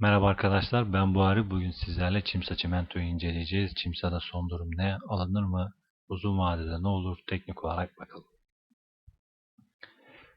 Merhaba arkadaşlar, ben Buhari. Bugün sizlerle Çimsa Çimento'yu inceleyeceğiz. Çimsa'da son durum ne? Alınır mı? Uzun vadede ne olur? Teknik olarak bakalım.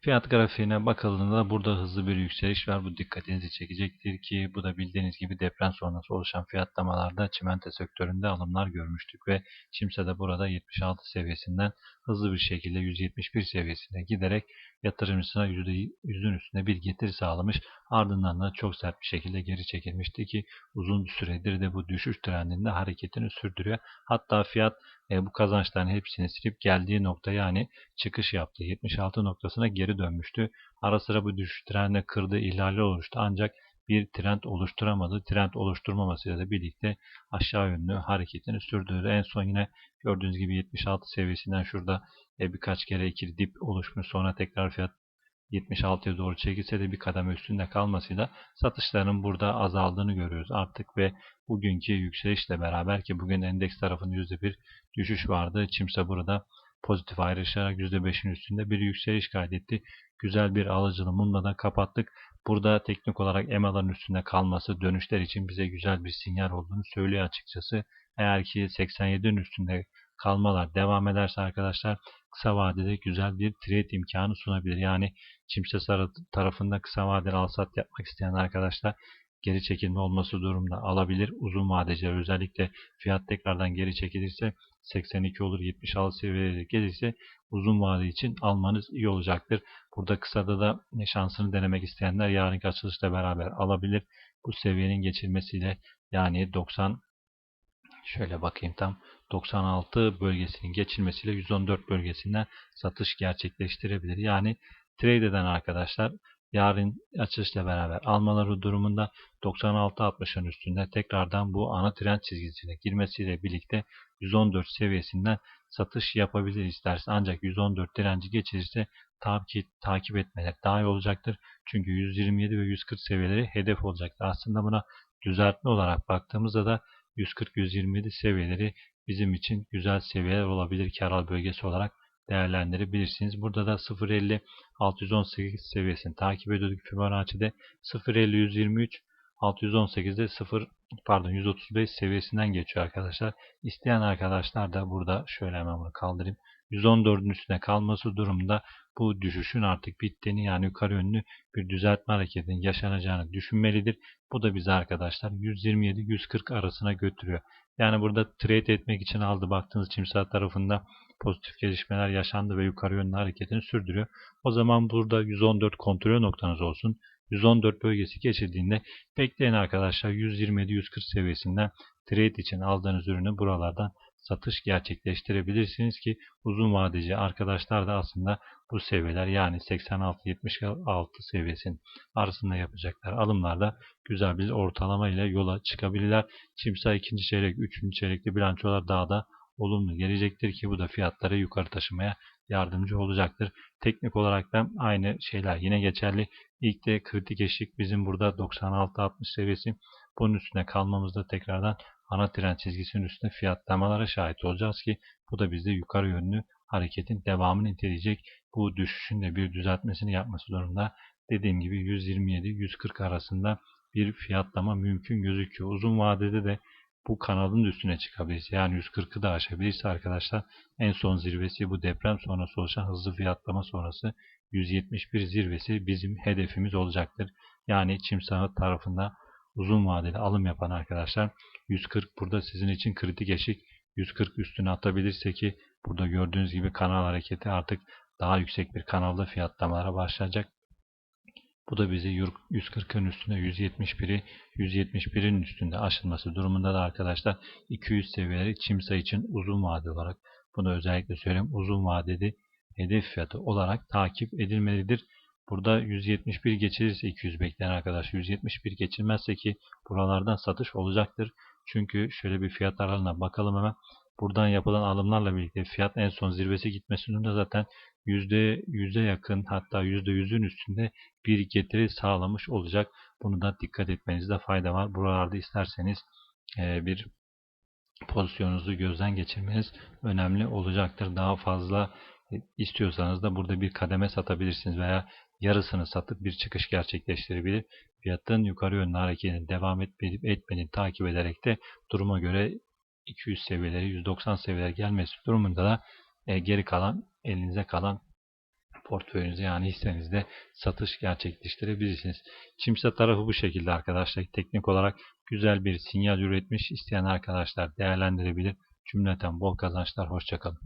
Fiyat grafiğine bakıldığında burada hızlı bir yükseliş var. Bu dikkatinizi çekecektir ki bu da bildiğiniz gibi deprem sonrası oluşan fiyatlamalarda çimento sektöründe alımlar görmüştük ve Çimsa da burada 76 seviyesinden hızlı bir şekilde 171 seviyesine giderek yatırımcısına %100'ün üstünde bir getiri sağlamış. Ardından da çok sert bir şekilde geri çekilmişti ki uzun süredir de bu düşüş trendinde hareketini sürdürüyor. Hatta fiyat e, bu kazançların hepsini silip geldiği nokta yani çıkış yaptı. 76 noktasına geri dönmüştü. Ara sıra bu düşüş trendine kırdığı ihlali oluştu ancak bir trend oluşturamadı. Trend oluşturmamasıyla da birlikte aşağı yönlü hareketini sürdürdü. En son yine gördüğünüz gibi 76 seviyesinden şurada e, birkaç kere ikili dip oluşmuş. Sonra tekrar fiyat 76'ya doğru çekilse de bir kademe üstünde kalmasıyla satışların burada azaldığını görüyoruz artık ve bugünkü yükselişle beraber ki bugün endeks tarafında %1 düşüş vardı. Çimsa burada pozitif ayrışarak %5'in üstünde bir yükseliş kaydetti. Güzel bir alıcılımınla da kapattık. Burada teknik olarak EMA'ların üstünde kalması dönüşler için bize güzel bir sinyal olduğunu söylüyor açıkçası. Eğer ki 87'nin üstünde kalmalar devam ederse arkadaşlar kısa vadede güzel bir trade imkanı sunabilir. Yani Çimse tarafında kısa vadeli alsat yapmak isteyen arkadaşlar geri çekilme olması durumda alabilir. Uzun vadeciler özellikle fiyat tekrardan geri çekilirse 82 olur 76 seviyelere gelirse uzun vade için almanız iyi olacaktır. Burada kısada da şansını denemek isteyenler yarınki açılışla beraber alabilir. Bu seviyenin geçilmesiyle yani 90 şöyle bakayım tam 96 bölgesinin geçilmesiyle 114 bölgesinden satış gerçekleştirebilir. Yani trade eden arkadaşlar yarın açılışla beraber almaları durumunda 96.60'ın üstünde tekrardan bu ana trend çizgisine girmesiyle birlikte 114 seviyesinden satış yapabilir isterse ancak 114 direnci geçirirse takip, takip etmeler daha iyi olacaktır. Çünkü 127 ve 140 seviyeleri hedef olacaktır. Aslında buna düzeltme olarak baktığımızda da 140-127 seviyeleri bizim için güzel seviyeler olabilir kar bölgesi olarak değerlendirebilirsiniz. Burada da 0.50 618 seviyesini takip ediyorduk Fibonacci'de 0.50 123 618'de 0 pardon 135 seviyesinden geçiyor arkadaşlar. İsteyen arkadaşlar da burada şöyle hemen bunu kaldırayım. 114'ün üstüne kalması durumunda bu düşüşün artık bittiğini yani yukarı yönlü bir düzeltme hareketinin yaşanacağını düşünmelidir. Bu da bizi arkadaşlar 127-140 arasına götürüyor. Yani burada trade etmek için aldı baktığınız çimsal tarafında pozitif gelişmeler yaşandı ve yukarı yönlü hareketini sürdürüyor. O zaman burada 114 kontrol noktanız olsun. 114 bölgesi geçildiğinde bekleyin arkadaşlar 127-140 seviyesinden trade için aldığınız ürünü buralardan satış gerçekleştirebilirsiniz ki uzun vadeci arkadaşlar da aslında bu seviyeler yani 86-76 seviyesinin arasında yapacaklar alımlarda güzel bir ortalama ile yola çıkabilirler. Çimsa ikinci çeyrek, üçüncü çeyrekli bilançolar daha da olumlu gelecektir ki bu da fiyatları yukarı taşımaya yardımcı olacaktır. Teknik olarak da aynı şeyler yine geçerli. İlk de kritik eşik bizim burada 96-60 seviyesi. Bunun üstüne kalmamızda tekrardan ana trend çizgisinin üstünde fiyatlamalara şahit olacağız ki bu da bizde yukarı yönlü hareketin devamını niteleyecek. Bu düşüşün de bir düzeltmesini yapması durumunda dediğim gibi 127-140 arasında bir fiyatlama mümkün gözüküyor. Uzun vadede de bu kanalın üstüne çıkabilirse yani 140'ı da aşabilirse arkadaşlar en son zirvesi bu deprem sonrası oluşan hızlı fiyatlama sonrası 171 zirvesi bizim hedefimiz olacaktır. Yani çim tarafında uzun vadeli alım yapan arkadaşlar 140 burada sizin için kritik eşik 140 üstüne atabilirse ki burada gördüğünüz gibi kanal hareketi artık daha yüksek bir kanalda fiyatlamalara başlayacak. Bu da bizi 140'ın üstünde 171'i 171'in üstünde aşılması durumunda da arkadaşlar 200 seviyeleri çimsa için uzun vade olarak bunu özellikle söyleyeyim uzun vadeli hedef fiyatı olarak takip edilmelidir. Burada 171 geçilirse 200 bekleyen arkadaş 171 geçilmezse ki buralardan satış olacaktır. Çünkü şöyle bir fiyat aralığına bakalım hemen. Buradan yapılan alımlarla birlikte fiyat en son zirvesi gitmesinin de zaten %100'e yakın hatta %100'ün üstünde bir getiri sağlamış olacak. Bunu da dikkat etmenizde fayda var. Buralarda isterseniz e, bir pozisyonunuzu gözden geçirmeniz önemli olacaktır. Daha fazla e, istiyorsanız da burada bir kademe satabilirsiniz veya yarısını satıp bir çıkış gerçekleştirebilir. Fiyatın yukarı yönlü hareketini devam etmeyip etmediğini takip ederek de duruma göre 200 seviyeleri 190 seviyeler gelmesi durumunda da e, geri kalan elinize kalan portföyünüzde yani hissenizde satış gerçekleştirebilirsiniz. Çimsa tarafı bu şekilde arkadaşlar. Teknik olarak güzel bir sinyal üretmiş. İsteyen arkadaşlar değerlendirebilir. Cümleten bol kazançlar. Hoşçakalın.